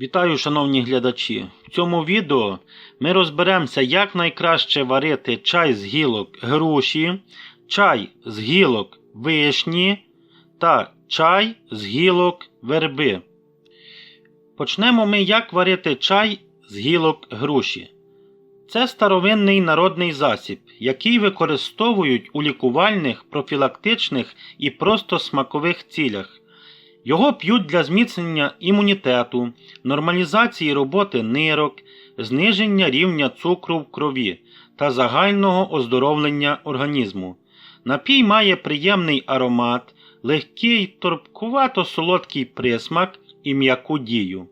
Вітаю, шановні глядачі! В цьому відео ми розберемося, як найкраще варити чай з гілок груші, чай з гілок вишні та чай з гілок верби. Почнемо ми, як варити чай з гілок груші. Це старовинний народний засіб, який використовують у лікувальних, профілактичних і просто смакових цілях. Його п'ють для зміцнення імунітету, нормалізації роботи нирок, зниження рівня цукру в крові та загального оздоровлення організму. Напій має приємний аромат, легкий торбкувато-солодкий присмак і м'яку дію.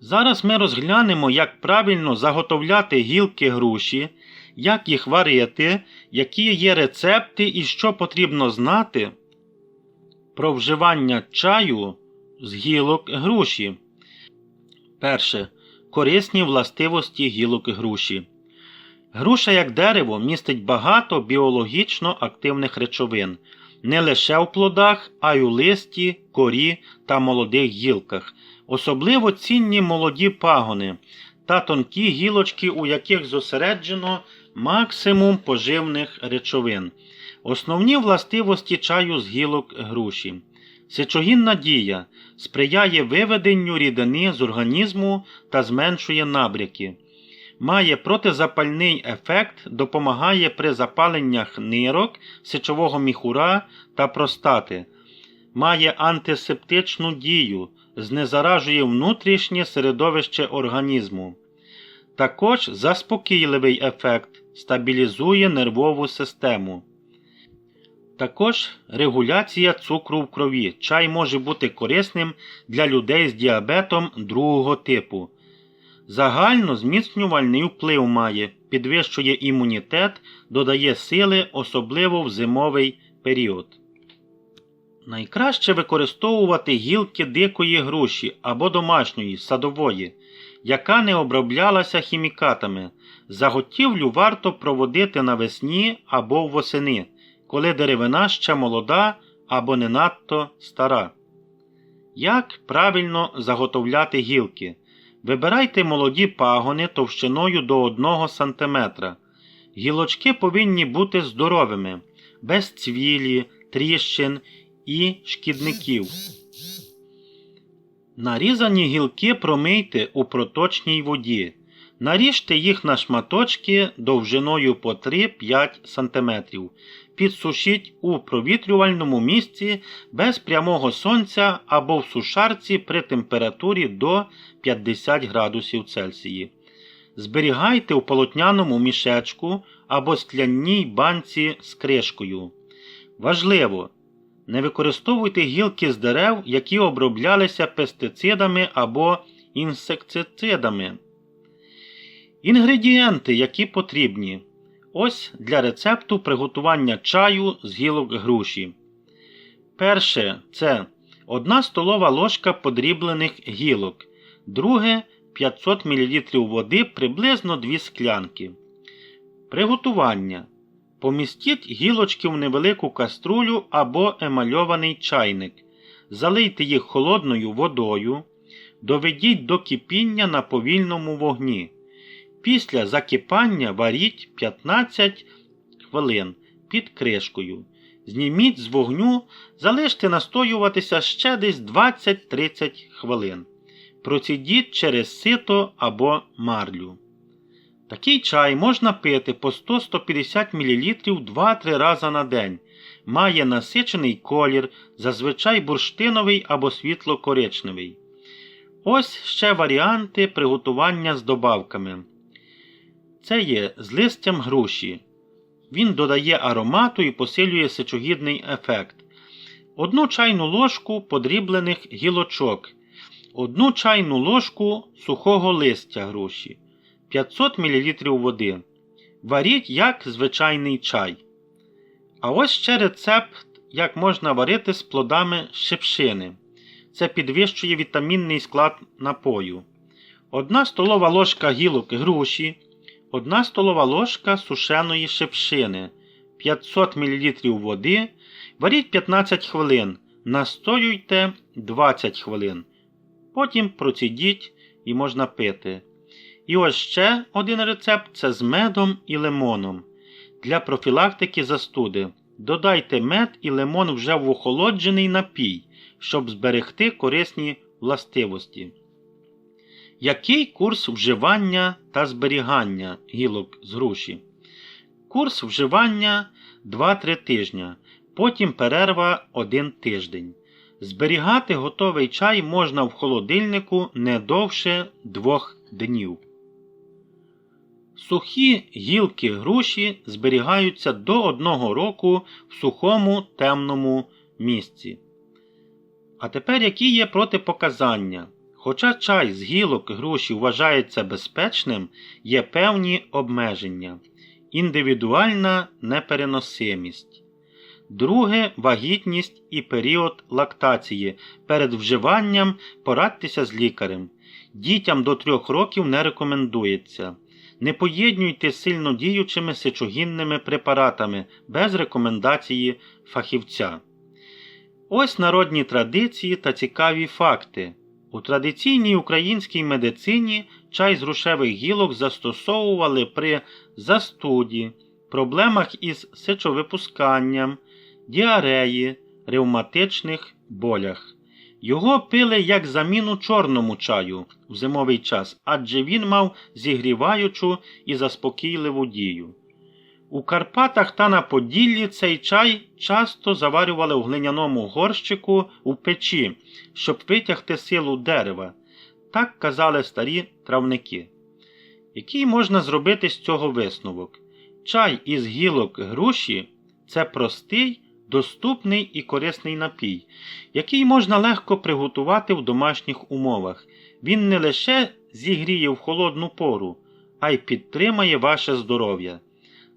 Зараз ми розглянемо, як правильно заготовляти гілки груші, як їх варити, які є рецепти і що потрібно знати про вживання чаю з гілок груші. Перше. Корисні властивості гілок груші. Груша як дерево містить багато біологічно активних речовин не лише в плодах, а й у листі, корі та молодих гілках. Особливо цінні молоді пагони та тонкі гілочки, у яких зосереджено максимум поживних речовин. Основні властивості чаю з гілок груші. Сечогінна дія сприяє виведенню рідини з організму та зменшує набряки. Має протизапальний ефект, допомагає при запаленнях нирок, сечового міхура та простати. Має антисептичну дію, знезаражує внутрішнє середовище організму. Також заспокійливий ефект стабілізує нервову систему. Також регуляція цукру в крові. Чай може бути корисним для людей з діабетом другого типу. Загально зміцнювальний вплив має, підвищує імунітет, додає сили, особливо в зимовий період. Найкраще використовувати гілки дикої груші або домашньої, садової, яка не оброблялася хімікатами. Заготівлю варто проводити навесні або восени коли деревина ще молода або не надто стара. Як правильно заготовляти гілки? Вибирайте молоді пагони товщиною до 1 см. Гілочки повинні бути здоровими, без цвілі, тріщин і шкідників. Нарізані гілки промийте у проточній воді. Наріжте їх на шматочки довжиною по 3-5 см. Підсушіть у провітрювальному місці без прямого сонця або в сушарці при температурі до 50 градусів Цельсії. Зберігайте у полотняному мішечку або склянній банці з кришкою. Важливо! Не використовуйте гілки з дерев, які оброблялися пестицидами або інсектицидами. Інгредієнти, які потрібні. Ось для рецепту приготування чаю з гілок груші. Перше це 1 столова ложка подріблених гілок. Друге 500 мл води приблизно 2 склянки. Приготування. Помістіть гілочки в невелику каструлю або емальований чайник. Залийте їх холодною водою. Доведіть до кипіння на повільному вогні. Після закипання варіть 15 хвилин під кришкою. Зніміть з вогню, залиште настоюватися ще десь 20-30 хвилин. Процідіть через сито або марлю. Такий чай можна пити по 100-150 мл 2-3 рази на день. Має насичений колір, зазвичай бурштиновий або світло-коричневий. Ось ще варіанти приготування з добавками. Це є з листям груші. Він додає аромату і посилює сечогідний ефект. Одну чайну ложку подріблених гілочок, одну чайну ложку сухого листя груші, 500 мл води. Варіть як звичайний чай. А ось ще рецепт, як можна варити з плодами шипшини. Це підвищує вітамінний склад напою. Одна столова ложка гілок груші. 1 столова ложка сушеної шипшини, 500 мл води. Варіть 15 хвилин. Настоюйте 20 хвилин. Потім процідіть і можна пити. І ось ще один рецепт це з медом і лимоном. Для профілактики застуди. Додайте мед і лимон вже в охолоджений напій, щоб зберегти корисні властивості. Який курс вживання та зберігання гілок з груші? Курс вживання 2-3 тижня, потім перерва 1 тиждень. Зберігати готовий чай можна в холодильнику не довше 2 днів. Сухі гілки груші зберігаються до 1 року в сухому темному місці. А тепер які є протипоказання? Хоча чай з гілок груші вважається безпечним, є певні обмеження. Індивідуальна непереносимість. Друге вагітність і період лактації. Перед вживанням порадьтеся з лікарем. Дітям до 3 років не рекомендується. Не поєднуйте сильно діючими сечогінними препаратами без рекомендації фахівця. Ось народні традиції та цікаві факти. У традиційній українській медицині чай з грушевих гілок застосовували при застуді, проблемах із сечовипусканням, діареї, ревматичних болях. Його пили як заміну чорному чаю в зимовий час, адже він мав зігріваючу і заспокійливу дію. У Карпатах та на Поділлі цей чай часто заварювали в глиняному горщику у печі, щоб витягти силу дерева. Так казали старі травники. Який можна зробити з цього висновок? Чай із гілок груші це простий, доступний і корисний напій, який можна легко приготувати в домашніх умовах. Він не лише зігріє в холодну пору, а й підтримає ваше здоров'я.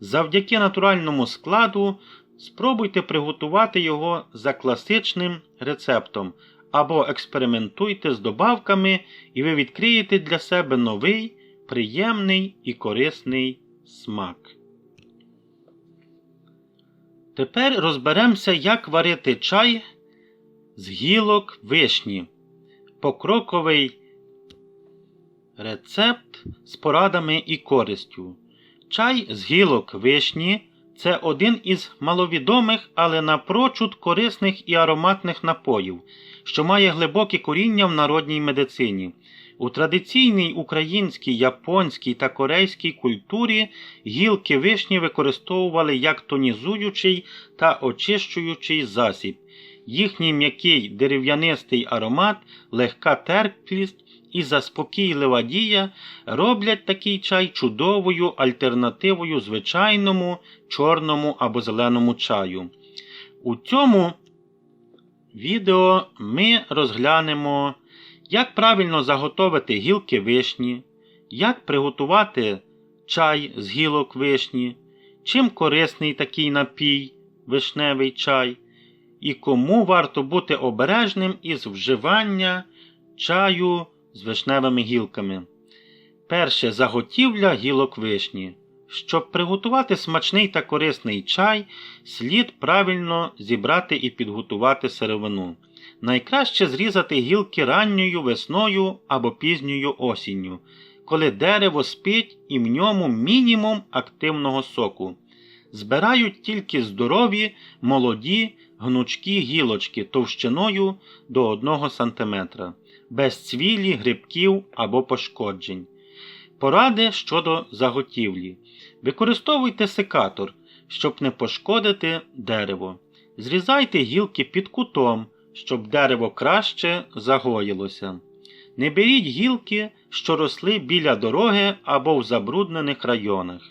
Завдяки натуральному складу спробуйте приготувати його за класичним рецептом або експериментуйте з добавками, і ви відкриєте для себе новий, приємний і корисний смак. Тепер розберемося, як варити чай з гілок вишні. Покроковий рецепт з порадами і користю. Чай з гілок вишні це один із маловідомих, але напрочуд корисних і ароматних напоїв, що має глибоке коріння в народній медицині. У традиційній українській, японській та корейській культурі гілки вишні використовували як тонізуючий та очищуючий засіб. Їхній м'який дерев'янистий аромат, легка терплість і заспокійлива дія роблять такий чай чудовою альтернативою звичайному чорному або зеленому чаю. У цьому відео ми розглянемо, як правильно заготовити гілки вишні, як приготувати чай з гілок вишні, чим корисний такий напій, вишневий чай, і кому варто бути обережним із вживання чаю з вишневими гілками. Перше заготівля гілок вишні. Щоб приготувати смачний та корисний чай, слід правильно зібрати і підготувати сировину. Найкраще зрізати гілки ранньою весною або пізньою осінню, коли дерево спить і в ньому мінімум активного соку. Збирають тільки здорові, молоді, гнучкі гілочки товщиною до 1 см, без цвілі, грибків або пошкоджень. Поради щодо заготівлі. Використовуйте секатор, щоб не пошкодити дерево. Зрізайте гілки під кутом, щоб дерево краще загоїлося. Не беріть гілки, що росли біля дороги або в забруднених районах.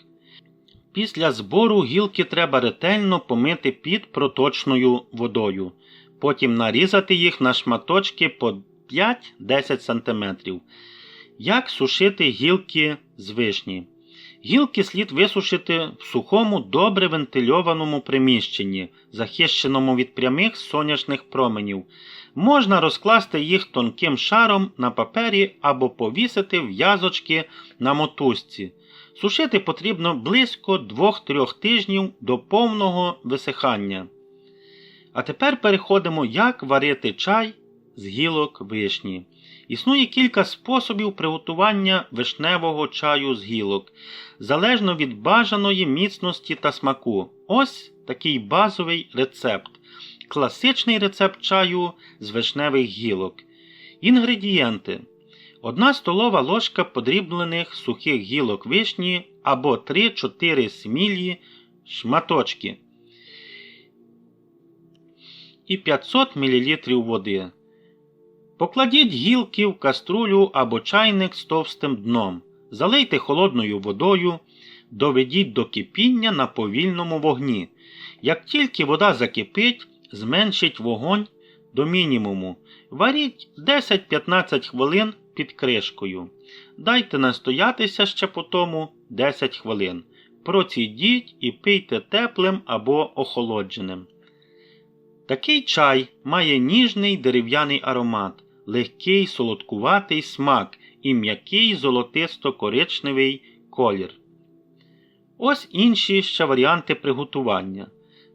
Після збору гілки треба ретельно помити під проточною водою, потім нарізати їх на шматочки по 5-10 см. Як сушити гілки з вишні? Гілки слід висушити в сухому, добре вентильованому приміщенні, захищеному від прямих сонячних променів. Можна розкласти їх тонким шаром на папері або повісити в'язочки на мотузці. Сушити потрібно близько 2-3 тижнів до повного висихання. А тепер переходимо, як варити чай з гілок вишні. Існує кілька способів приготування вишневого чаю з гілок, залежно від бажаної міцності та смаку. Ось такий базовий рецепт. Класичний рецепт чаю з вишневих гілок. Інгредієнти: 1 столова ложка подріблених сухих гілок вишні або 3-4 смілі шматочки і 500 мл води. Покладіть гілки в каструлю або чайник з товстим дном. Залийте холодною водою, доведіть до кипіння на повільному вогні. Як тільки вода закипить, зменшіть вогонь до мінімуму. Варіть 10-15 хвилин під кришкою. Дайте настоятися ще по тому 10 хвилин. Процідіть і пийте теплим або охолодженим. Такий чай має ніжний дерев'яний аромат, легкий солодкуватий смак і м'який золотисто-коричневий колір. Ось інші ще варіанти приготування.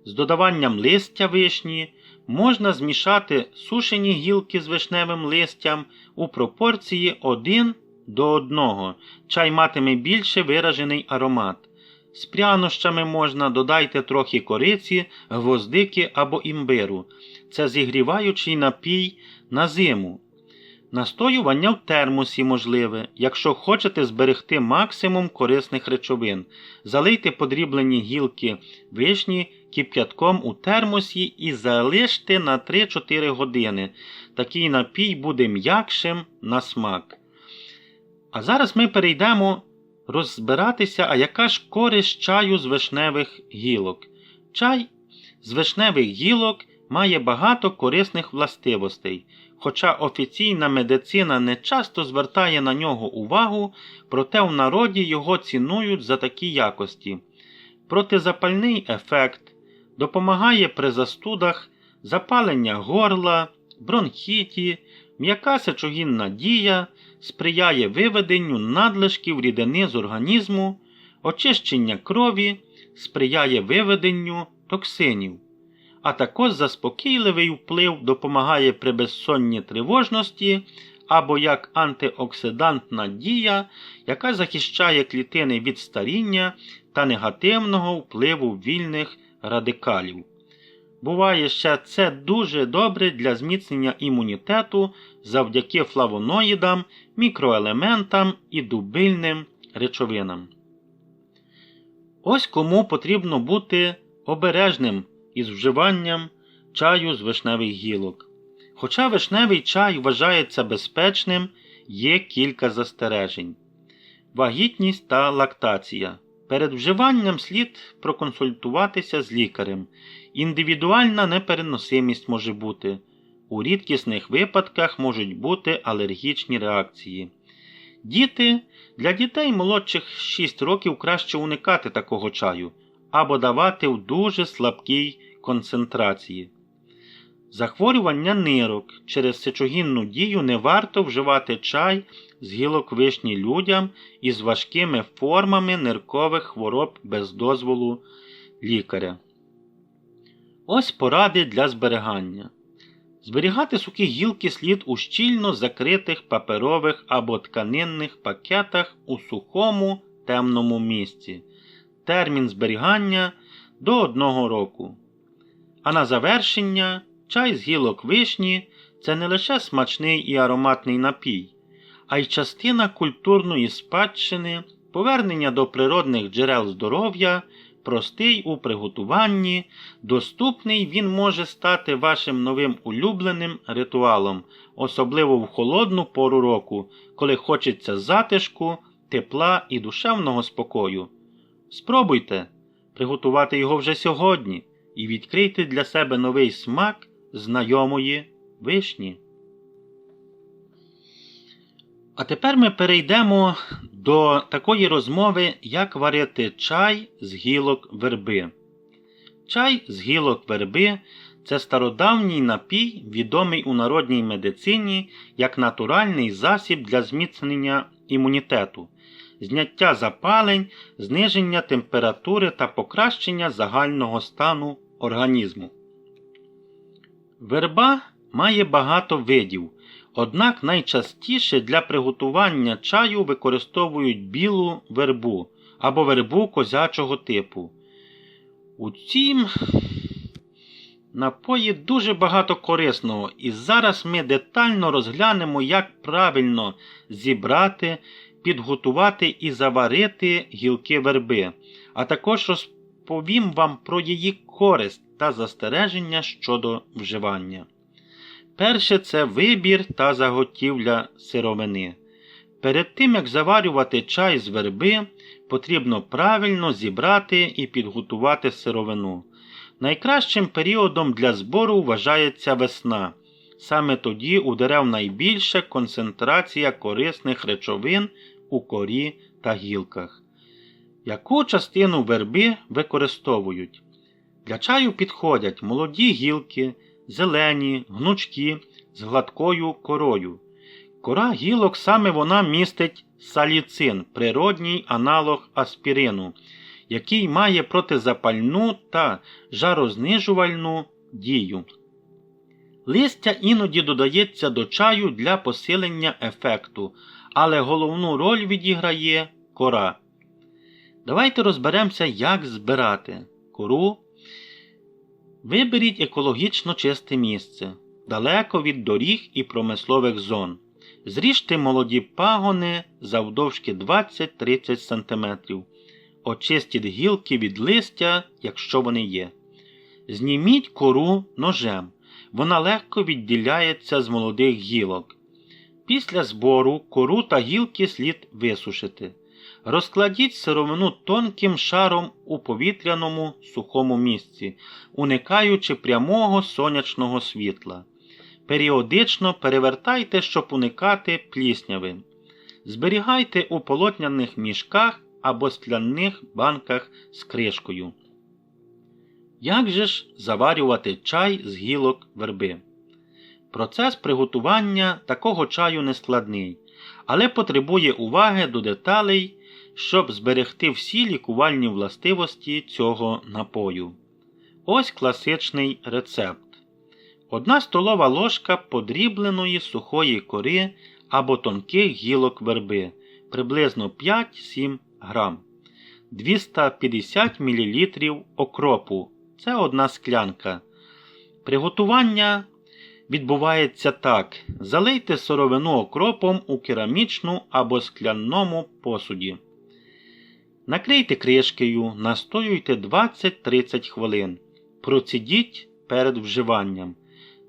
З додаванням листя вишні можна змішати сушені гілки з вишневим листям у пропорції 1 до 1. Чай матиме більше виражений аромат. З прянощами можна додайте трохи кориці, гвоздики або імбиру. Це зігріваючий напій на зиму. Настоювання в термосі можливе, якщо хочете зберегти максимум корисних речовин. Залийте подріблені гілки вишні кип'ятком у термосі і залиште на 3-4 години. Такий напій буде м'якшим на смак. А зараз ми перейдемо розбиратися, а яка ж користь чаю з вишневих гілок. Чай з вишневих гілок має багато корисних властивостей. Хоча офіційна медицина не часто звертає на нього увагу, проте в народі його цінують за такі якості. Протизапальний ефект допомагає при застудах, запалення горла, бронхіті, м'яка сечогінна дія, сприяє виведенню надлишків рідини з організму, очищення крові, сприяє виведенню токсинів, а також заспокійливий вплив допомагає при безсонній тривожності або як антиоксидантна дія, яка захищає клітини від старіння та негативного впливу вільних радикалів. Буває ще це дуже добре для зміцнення імунітету завдяки флавоноїдам, мікроелементам і дубильним речовинам. Ось кому потрібно бути обережним із вживанням чаю з вишневих гілок. Хоча вишневий чай вважається безпечним, є кілька застережень. Вагітність та лактація. Перед вживанням слід проконсультуватися з лікарем. Індивідуальна непереносимість може бути. У рідкісних випадках можуть бути алергічні реакції. Діти для дітей молодших 6 років краще уникати такого чаю або давати в дуже слабкій концентрації. Захворювання нирок через сечогінну дію не варто вживати чай з гілок вишні людям із важкими формами ниркових хвороб без дозволу лікаря. Ось поради для зберігання. Зберігати сухі гілки слід у щільно закритих паперових або тканинних пакетах у сухому темному місці. Термін зберігання до одного року. А на завершення чай з гілок вишні це не лише смачний і ароматний напій, а й частина культурної спадщини, повернення до природних джерел здоров'я простий у приготуванні, доступний він може стати вашим новим улюбленим ритуалом, особливо в холодну пору року, коли хочеться затишку, тепла і душевного спокою. Спробуйте приготувати його вже сьогодні і відкрийте для себе новий смак знайомої вишні. А тепер ми перейдемо до такої розмови, як варити чай з гілок верби. Чай з гілок верби це стародавній напій, відомий у народній медицині як натуральний засіб для зміцнення імунітету, зняття запалень, зниження температури та покращення загального стану організму. Верба має багато видів. Однак найчастіше для приготування чаю використовують білу вербу або вербу козячого типу. У цім напої дуже багато корисного, і зараз ми детально розглянемо, як правильно зібрати, підготувати і заварити гілки верби, а також розповім вам про її користь та застереження щодо вживання. Перше це вибір та заготівля сировини. Перед тим, як заварювати чай з верби, потрібно правильно зібрати і підготувати сировину. Найкращим періодом для збору вважається весна. Саме тоді у дерев найбільша концентрація корисних речовин у корі та гілках. Яку частину верби використовують? Для чаю підходять молоді гілки, зелені, гнучкі з гладкою корою. Кора гілок саме вона містить саліцин, природній аналог аспірину, який має протизапальну та жарознижувальну дію. Листя іноді додається до чаю для посилення ефекту, але головну роль відіграє кора. Давайте розберемося, як збирати кору. Виберіть екологічно чисте місце, далеко від доріг і промислових зон. Зріжте молоді пагони завдовжки 20-30 см. Очистіть гілки від листя, якщо вони є. Зніміть кору ножем. Вона легко відділяється з молодих гілок. Після збору кору та гілки слід висушити. Розкладіть сировину тонким шаром у повітряному сухому місці, уникаючи прямого сонячного світла. Періодично перевертайте, щоб уникати плісняви. Зберігайте у полотняних мішках або скляних банках з кришкою. Як же ж заварювати чай з гілок верби? Процес приготування такого чаю не складний, але потребує уваги до деталей, щоб зберегти всі лікувальні властивості цього напою. Ось класичний рецепт. Одна столова ложка подрібленої сухої кори або тонких гілок верби приблизно 5-7 грам. 250 мл окропу це одна склянка. Приготування відбувається так: залийте сировину окропом у керамічну або скляному посуді. Накрийте кришкою, настоюйте 20-30 хвилин. Процідіть перед вживанням.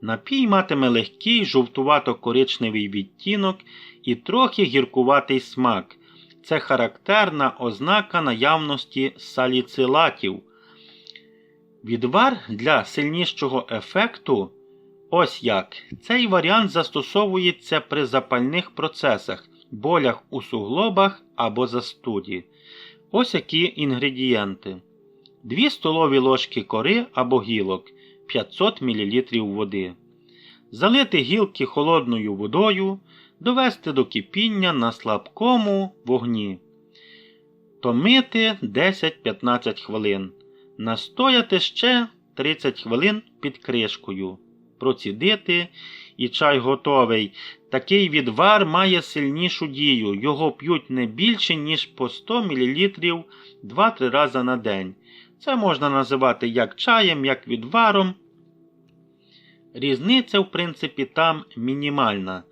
Напій матиме легкий жовтувато-коричневий відтінок і трохи гіркуватий смак. Це характерна ознака наявності саліцилатів. Відвар для сильнішого ефекту. Ось як. Цей варіант застосовується при запальних процесах, болях у суглобах або застуді. Ось які інгредієнти: 2 столові ложки кори або гілок 500 мл води. Залити гілки холодною водою, довести до кипіння на слабкому вогні. Томити 10-15 хвилин. Настояти ще 30 хвилин під кришкою. Процідити і чай готовий. Такий відвар має сильнішу дію. Його п'ють не більше, ніж по 100 мл 2-3 рази на день. Це можна називати як чаєм, як відваром. Різниця, в принципі, там мінімальна.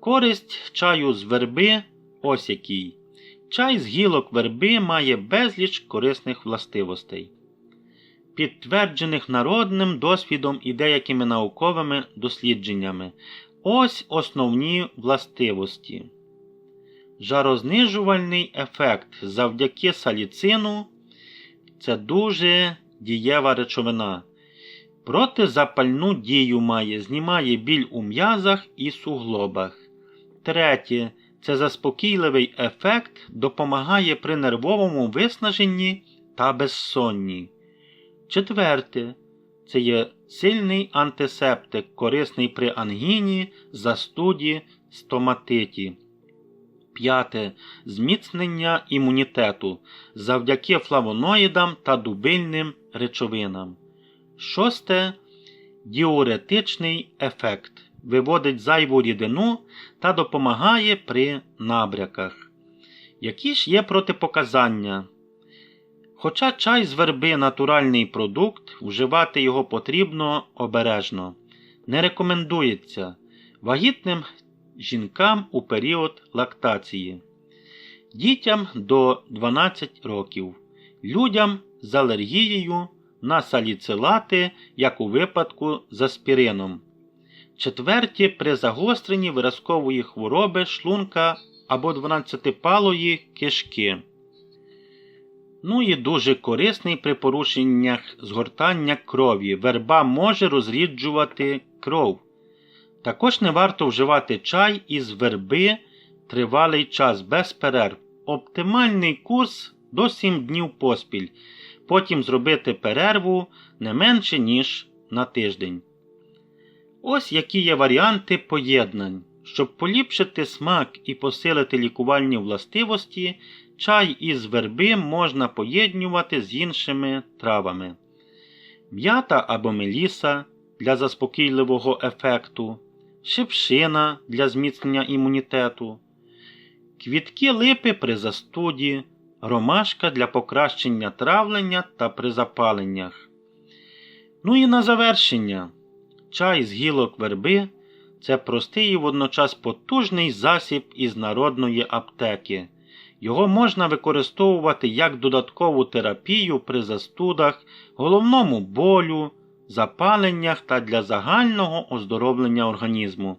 Користь чаю з верби ось який. Чай з гілок верби має безліч корисних властивостей, підтверджених народним досвідом і деякими науковими дослідженнями. Ось основні властивості. Жарознижувальний ефект завдяки саліцину це дуже дієва речовина. Протизапальну дію має, знімає біль у м'язах і суглобах. Третє. Це заспокійливий ефект допомагає при нервовому виснаженні та безсонні. Четверте. Це є сильний антисептик, корисний при ангіні, застуді, стоматиті. П'яте. Зміцнення імунітету завдяки флавоноїдам та дубильним речовинам. Шосте діуретичний ефект. виводить зайву рідину та допомагає при набряках. Які ж є протипоказання? Хоча чай з верби натуральний продукт, вживати його потрібно обережно. Не рекомендується вагітним жінкам у період лактації, дітям до 12 років, людям з алергією на саліцилати, як у випадку з аспірином. Четверті при загостренні виразкової хвороби шлунка або 12-палої кишки. Ну і дуже корисний при порушеннях згортання крові. Верба може розріджувати кров. Також не варто вживати чай із верби тривалий час без перерв. Оптимальний курс до 7 днів поспіль. Потім зробити перерву не менше, ніж на тиждень. Ось які є варіанти поєднань. Щоб поліпшити смак і посилити лікувальні властивості, чай із верби можна поєднювати з іншими травами. М'ята або меліса для заспокійливого ефекту, шипшина для зміцнення імунітету, квітки липи при застуді, ромашка для покращення травлення та при запаленнях. Ну і на завершення. Чай з гілок верби це простий і водночас потужний засіб із народної аптеки. Його можна використовувати як додаткову терапію при застудах, головному болю, запаленнях та для загального оздоровлення організму.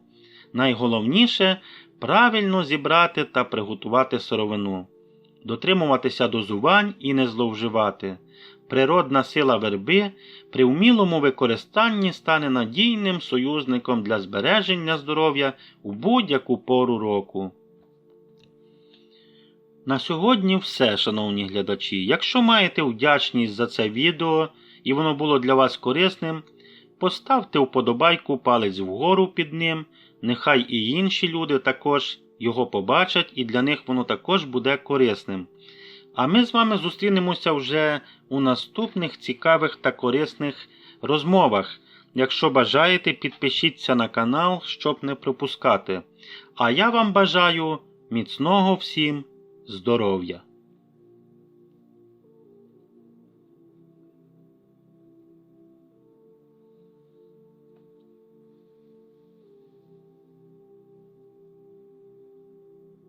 Найголовніше правильно зібрати та приготувати сировину, дотримуватися дозувань і не зловживати. Природна сила верби при вмілому використанні стане надійним союзником для збереження здоров'я у будь-яку пору року. На сьогодні все, шановні глядачі. Якщо маєте вдячність за це відео і воно було для вас корисним, поставте вподобайку палець вгору під ним. Нехай і інші люди також його побачать, і для них воно також буде корисним. А ми з вами зустрінемося вже у наступних цікавих та корисних розмовах. Якщо бажаєте, підпишіться на канал, щоб не пропускати. А я вам бажаю міцного всім здоров'я!